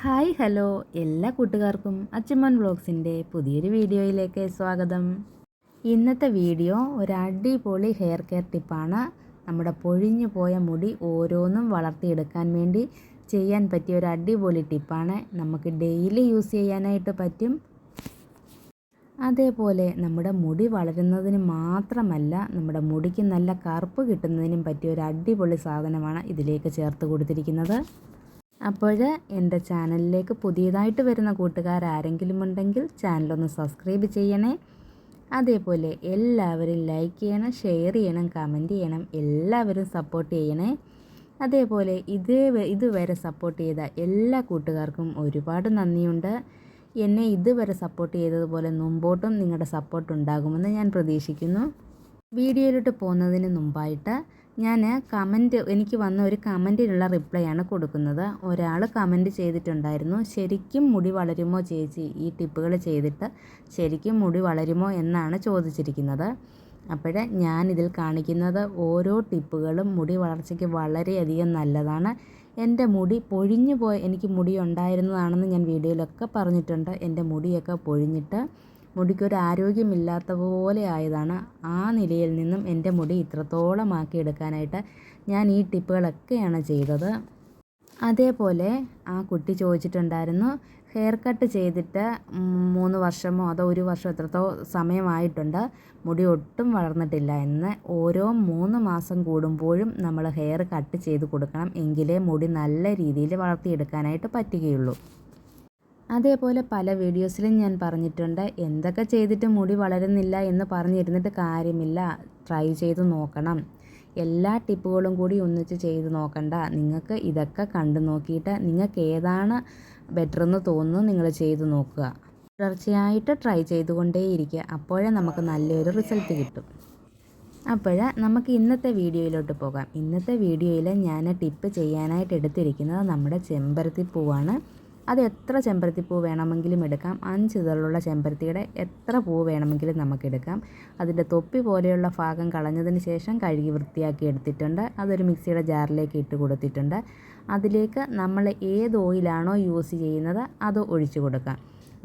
Hi hello. എല്ലാ കൂട്ടുകാർക്കും അച്ഛമ്മൻ വ്ളോഗ്സിന്റെ പുതിയൊരു വീഡിയോയിലേക്ക് സ്വാഗതം. ഇന്നത്തെ വീഡിയോ ഒരു അടിപൊളി ഹെയർ കെയർ ടിപ്പാണ്. നമ്മുടെ പൊഴിഞ്ഞു പോയ മുടി ഓരോന്നും വളർത്തിയെടുക്കാൻ വേണ്ടി ചെയ്യാൻ പറ്റിയ ഒരു അടിപൊളി ടിപ്പാണ്. നമുക്ക് ഡെയിലി യൂസ് ചെയ്യാനായിട്ട് പറ്റും. അതേപോലെ നമ്മുടെ മുടി വളരുന്നതിന് മാത്രമല്ല നമ്മുടെ മുടിക്ക് നല്ല കറുപ്പ് കിട്ടുന്നതിനും പറ്റിയ ഒരു അടിപൊളി സാധനമാണ് ഇതിലേക്ക് ചേർത്ത് കൊടുത്തിരിക്കുന്നത്. അപ്പോൾ എന്റെ ചാനലിലേക്ക് പുതിയതായിട്ട് വരുന്ന കൂട്ടുകാർ ആരെങ്കിലും ഉണ്ടെങ്കിൽ ചാനലൊന്ന് സബ്സ്ക്രൈബ് ചെയ്യണേ. അതേപോലെ എല്ലാവരും ലൈക്ക് ചെയ്യണം ഷെയർ ചെയ്യണം കമന്റ് ചെയ്യണം എല്ലാവരും സപ്പോർട്ട് ചെയ്യണേ. അതേപോലെ ഇതേ ഇതുവരെ സപ്പോർട്ട് ചെയ്ത എല്ലാ കൂട്ടുകാർക്കും ഒരുപാട് നന്ദിയുണ്ട്. എന്നെ ഇതുവരെ സപ്പോർട്ട് ചെയ്തതുപോലെ മുമ്പോട്ടും നിങ്ങളുടെ സപ്പോർട്ട് ഉണ്ടാകുമെന്ന് ഞാൻ പ്രതീക്ഷിക്കുന്നു. വീഡിയോയിലോട്ട് പോകുന്നതിന് മുമ്പായിട്ട് ഞാൻ കമന്റ് എനിക്ക് വന്ന ഒരു കമന്റിനുള്ള റിപ്ലൈ ആണ് കൊടുക്കുന്നത്. ഒരാൾ കമന്റ് ചെയ്തിട്ടുണ്ടായിരുന്നു. ശരിക്കും മുടി വളരുമോ ചേച്ചി? ഈ ടിപ്പുകൾ ചെയ്തിട്ട് ശരിക്കും മുടി വളരുമോ എന്നാണ് ചോദിച്ചിരിക്കുന്നത്. അപ്പോൾ ഇതിൽ കാണിക്കുന്നത് ഓരോ ടിപ്പുകളും മുടി വളർച്ചയ്ക്ക് വളരെയധികം നല്ലതാണ്. എന്റെ മുടി പൊഴിഞ്ഞു പോയ എനിക്ക് മുടി ഉണ്ടായിരുന്നതാണെന്ന് ഞാൻ വീഡിയോയിലൊക്കെ പറഞ്ഞിട്ടുണ്ട്. എന്റെ മുടിയൊക്കെ പൊഴിഞ്ഞിട്ട് മുടിക്കൊരു ആരോഗ്യമില്ലാത്ത പോലെ ആയതാണ് ആ നിലയിൽ നിന്നും എന്റെ മുടി ഇത്രത്തോളം ആക്കി എടുക്കാനായിട്ട് ഞാൻ ഈ ടിപ്പുകളൊക്കെയാണ് ചെയ്തത്. അതേപോലെ ആ കുട്ടി ചോദിച്ചിട്ടുണ്ടായിരുന്നു ഹെയർ കട്ട് ചെയ്തിട്ട് മൂന്ന് വർഷമോ അതോ ഒരു വർഷം എത്രത്തോ സമയമായിട്ടുണ്ട്? മുടി ഒട്ടും വളർന്നിട്ടില്ല എന്ന് ഓരോ മൂന്ന് മാസം കൂടുമ്പോഴും നമ്മൾ ഹെയർ കട്ട് ചെയ്ത് കൊടുക്കണം എങ്കിലേ മുടി നല്ല രീതിയിൽ വളർത്തിയെടുക്കാനായിട്ട് പറ്റുകയുള്ളൂ. അതേപോലെ പല വീഡിയോസിലും ഞാൻ പറഞ്ഞിട്ടുണ്ട് എന്തൊക്കെ ചെയ്തിട്ട് മുടി വളരുന്നില്ല എന്ന് പറഞ്ഞിരുന്നിട്ട് കാര്യമില്ല. ട്രൈ ചെയ്ത് നോക്കണം. എല്ലാ ടിപ്പുകളും കൂടി ഒന്നിച്ച് ചെയ്ത് നോക്കണ്ട. നിങ്ങൾക്ക് ഇതൊക്കെ കണ്ടു നോക്കിയിട്ട് നിങ്ങൾക്ക് ഏതാണ് ബെറ്റർ എന്ന് തോന്നുന്നു നിങ്ങൾ ചെയ്ത് നോക്കുക. തുടർച്ചയായിട്ട് ട്രൈ ചെയ്തുകൊണ്ടേയിരിക്കുക. അപ്പോഴേ നമുക്ക് നല്ലൊരു റിസൾട്ട് കിട്ടും. അപ്പോൾ നമുക്ക് ഇന്നത്തെ വീഡിയോയിലോട്ട് പോകാം. ഇന്നത്തെ വീഡിയോയിൽ ഞാൻ ടിപ്പ് ചെയ്യാനായിട്ട് എടുത്തിരിക്കുന്നത് നമ്മുടെ ചെമ്പരത്തി പൂവാണ്. അത് എത്ര ചെമ്പരത്തി പൂ വേണമെങ്കിലും എടുക്കാം. അഞ്ച് ഇതളുള്ള ചെമ്പരത്തിയുടെ എത്ര പൂ വേണമെങ്കിലും നമുക്കെടുക്കാം അതിന്റെ തൊപ്പി പോലെയുള്ള ഭാഗം കളഞ്ഞതിന് ശേഷം കഴുകി വൃത്തിയാക്കി എടുത്തിട്ടുണ്ട്. അതൊരു മിക്സിയുടെ ജാറിലേക്ക് ഇട്ട് കൊടുത്തിട്ടുണ്ട്. അതിലേക്ക് നമ്മൾ ഏത് ഓയിലാണോ യൂസ് ചെയ്യുന്നത് അത് ഒഴിച്ചു കൊടുക്കാം.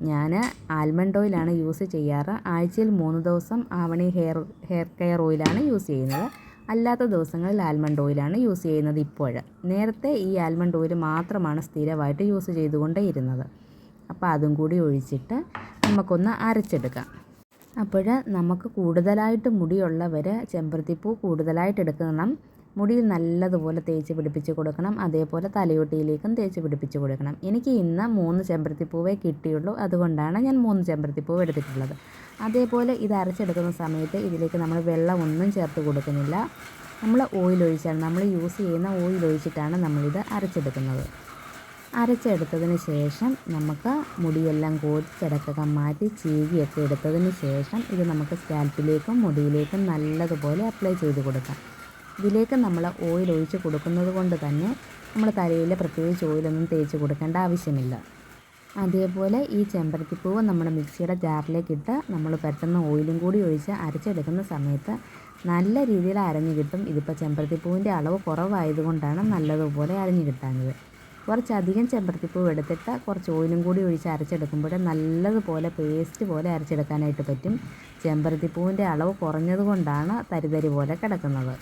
ഞാൻ ആൽമണ്ട് ഓയിലാണ് യൂസ് ചെയ്യാറ്. ആഴ്ചയിൽ മൂന്ന് ദിവസം ആവണി ഹെയർ ഹെയർ കെയർ ഓയിലാണ് യൂസ് ചെയ്യുന്നത്. അല്ലാത്ത ദിവസങ്ങളിൽ ആൽമണ്ട് ഓയിലാണ് യൂസ് ചെയ്യുന്നത് ഇപ്പോൾ. നേരത്തെ ഈ ആൽമണ്ട് ഓയിൽ മാത്രമാണ് സ്ഥിരമായിട്ട് യൂസ് ചെയ്തുകൊണ്ടേയിരുന്നത്. അപ്പോൾ അതും കൂടി ഒഴിച്ചിട്ട് നമുക്കൊന്ന് അരച്ചെടുക്കാം. അപ്പോൾ നമുക്ക് കൂടുതലായിട്ട് മുടിയുള്ളവർ ചെമ്പരത്തിപ്പൂ കൂടുതലായിട്ട് എടുക്കണം. മുടിയിൽ നല്ലതുപോലെ തേച്ച് പിടിപ്പിച്ച് കൊടുക്കണം. അതേപോലെ തലയോട്ടിയിലേക്കും തേച്ച് പിടിപ്പിച്ച് കൊടുക്കണം. എനിക്ക് ഇന്ന് മൂന്ന് ചെമ്പരത്തിപ്പൂവേ കിട്ടിയുള്ളൂ. അതുകൊണ്ടാണ് ഞാൻ മൂന്ന് ചെമ്പരത്തിപ്പൂവ് എടുത്തിട്ടുള്ളത്. അതേപോലെ ഇത് അരച്ചെടുക്കുന്ന സമയത്ത് ഇതിലേക്ക് നമ്മൾ വെള്ളം ഒന്നും ചേർത്ത് കൊടുക്കുന്നില്ല. നമ്മൾ ഓയിൽ ഒഴിച്ചാണ് നമ്മൾ യൂസ് ചെയ്യുന്ന ഓയിൽ ഒഴിച്ചിട്ടാണ് നമ്മളിത് അരച്ചെടുക്കുന്നത്. അരച്ചെടുത്തതിന് ശേഷം നമുക്ക് മുടിയെല്ലാം കോരിച്ചടക്കൊക്കെ മാറ്റി ചീകിയൊക്കെ എടുത്തതിന് ശേഷം ഇത് നമുക്ക് സ്കാൽപ്പിലേക്കും മുടിയിലേക്കും നല്ലതുപോലെ അപ്ലൈ ചെയ്ത് കൊടുക്കാം. ഇതിലേക്ക് നമ്മൾ ഓയിൽ ഒഴിച്ച് കൊടുക്കുന്നത് കൊണ്ട് തന്നെ നമ്മൾ തലയിൽ പ്രത്യേകിച്ച് ഓയിലൊന്നും തേച്ച് കൊടുക്കേണ്ട ആവശ്യമില്ല. അതേപോലെ ഈ ചെമ്പരത്തിപ്പൂവ് നമ്മുടെ മിക്സിയുടെ ജാറിലേക്കിട്ട് നമ്മൾ പെട്ടെന്ന് ഓയിലും കൂടി ഒഴിച്ച് അരച്ചെടുക്കുന്ന സമയത്ത് നല്ല രീതിയിൽ അരഞ്ഞു കിട്ടും. ഇതിപ്പോൾ ചെമ്പരത്തിപ്പൂവിന്റെ അളവ് കുറവായതുകൊണ്ടാണ് നല്ലതുപോലെ അരഞ്ഞു കിട്ടാഞ്ഞത്. കുറച്ചധികം ചെമ്പരത്തിപ്പൂവ് എടുത്തിട്ട് കുറച്ച് ഓയിലും കൂടി ഒഴിച്ച് അരച്ചെടുക്കുമ്പോൾ നല്ലതുപോലെ പേസ്റ്റ് പോലെ അരച്ചെടുക്കാനായിട്ട് പറ്റും. ചെമ്പരത്തിപ്പൂവിന്റെ അളവ് കുറഞ്ഞതുകൊണ്ടാണ് തരിതരി പോലെ കിടക്കുന്നത്.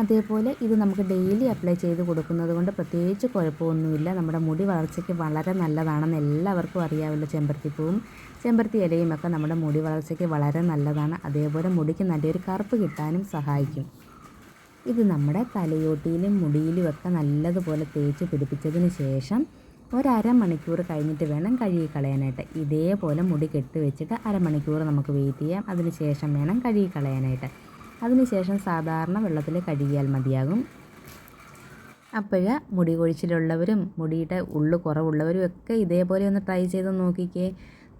അതേപോലെ ഇത് നമുക്ക് ഡെയിലി അപ്ലൈ ചെയ്ത് കൊടുക്കുന്നത് കൊണ്ട് പ്രത്യേകിച്ച് കുഴപ്പമൊന്നുമില്ല. നമ്മുടെ മുടി വളർച്ചയ്ക്ക് വളരെ നല്ലതാണെന്ന് എല്ലാവർക്കും അറിയാമല്ലോ. ചെമ്പരത്തിപ്പൂവും ചെമ്പരത്തി ഇലയും ഒക്കെ നമ്മുടെ മുടി വളർച്ചയ്ക്ക് വളരെ നല്ലതാണ്. അതേപോലെ മുടിക്ക് നല്ലൊരു കറുപ്പ് കിട്ടാനും സഹായിക്കും. ഇത് നമ്മുടെ തലയോട്ടിയിലും മുടിയിലും ഒക്കെ നല്ലതുപോലെ തേച്ച് പിടിപ്പിച്ചതിന് ശേഷം ഒരമണിക്കൂർ കഴിഞ്ഞിട്ട് വേണം കഴുകി കളയാനായിട്ട്. ഇതേപോലെ മുടി കെട്ടി വെച്ചിട്ട് അരമണിക്കൂർ നമുക്ക് വെയിറ്റ് ചെയ്യാം. അതിന് ശേഷം വേണം കഴുകി കളയാനായിട്ട്. അതിനുശേഷം സാധാരണ വെള്ളത്തിൽ കഴുകിയാൽ മതിയാകും. അപ്പോഴ മുടി കൊഴിച്ചിലുള്ളവരും മുടിയുടെ ഉള്ളു കുറവുള്ളവരും ഒക്കെ ഇതേപോലെ ഒന്ന് ട്രൈ ചെയ്ത് നോക്കിക്കേ.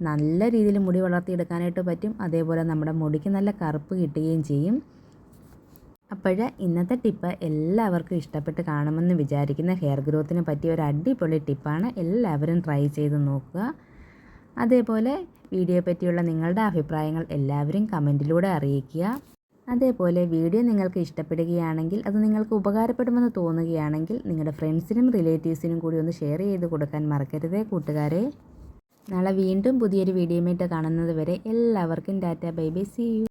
നല്ല രീതിയിൽ മുടി വളർത്തിയെടുക്കാനായിട്ട് പറ്റും. അതേപോലെ നമ്മുടെ മുടിക്ക് നല്ല കറുപ്പ് കിട്ടുകയും ചെയ്യും. അപ്പോൾ ഇന്നത്തെ ടിപ്പ് എല്ലാവർക്കും ഇഷ്ടപ്പെട്ട് കാണുമെന്ന് വിചാരിക്കുന്ന ഹെയർ ഗ്രോത്തിന് പറ്റിയ ഒരു അടിപൊളി ടിപ്പാണ് എല്ലാവരും ട്രൈ ചെയ്ത് നോക്കുക. അതേപോലെ വീഡിയോ പറ്റിയുള്ള നിങ്ങളുടെ അഭിപ്രായങ്ങൾ എല്ലാവരും കമന്റിലൂടെ അറിയിക്കുക. അതേപോലെ വീഡിയോ നിങ്ങൾക്ക് ഇഷ്ടപ്പെടുകയാണെങ്കിൽ അത് നിങ്ങൾക്ക് ഉപകാരപ്പെടുമെന്ന് തോന്നുകയാണെങ്കിൽ നിങ്ങളുടെ ഫ്രണ്ട്സിനും റിലേറ്റീവ്സിനും കൂടി ഒന്ന് ഷെയർ ചെയ്ത് കൊടുക്കാൻ മറക്കരുതേ കൂട്ടുകാരെ. നാളെ വീണ്ടും പുതിയൊരു വീഡിയോയുമായിട്ട് കാണുന്നത് വരെ എല്ലാവർക്കും tata bye bye see you.